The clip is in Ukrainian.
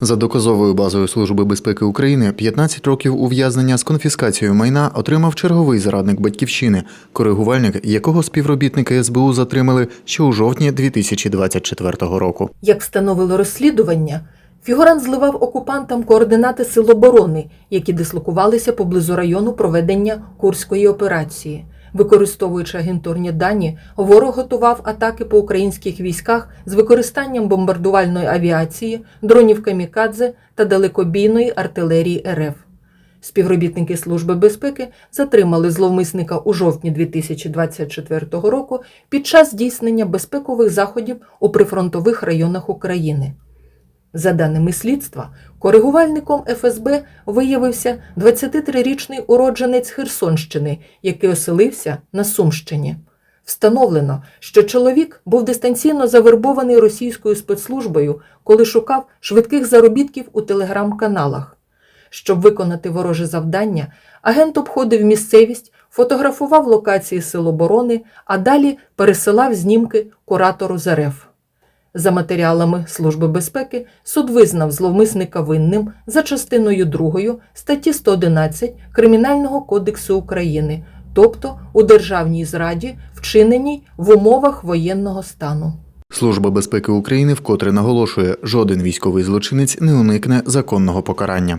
За доказовою базою Служби безпеки України 15 років ув'язнення з конфіскацією майна отримав черговий зрадник батьківщини, коригувальник, якого співробітники СБУ затримали ще у жовтні 2024 року. Як встановило розслідування, фігурант зливав окупантам координати сил оборони, які дислокувалися поблизу району проведення Курської операції. Використовуючи агентурні дані, ворог готував атаки по українських військах з використанням бомбардувальної авіації, дронів камікадзе та далекобійної артилерії РФ. Співробітники Служби безпеки затримали зловмисника у жовтні 2024 року під час здійснення безпекових заходів у прифронтових районах України. За даними слідства, коригувальником ФСБ виявився 23-річний уродженець Херсонщини, який оселився на Сумщині. Встановлено, що чоловік був дистанційно завербований російською спецслужбою, коли шукав швидких заробітків у телеграм-каналах. Щоб виконати вороже завдання, агент обходив місцевість, фотографував локації сил оборони, а далі пересилав знімки куратору з РФ. За матеріалами Служби безпеки суд визнав зловмисника винним за частиною 2 статті 111 Кримінального кодексу України, тобто у державній зраді, вчиненій в умовах воєнного стану. Служба безпеки України вкотре наголошує, жоден військовий злочинець не уникне законного покарання.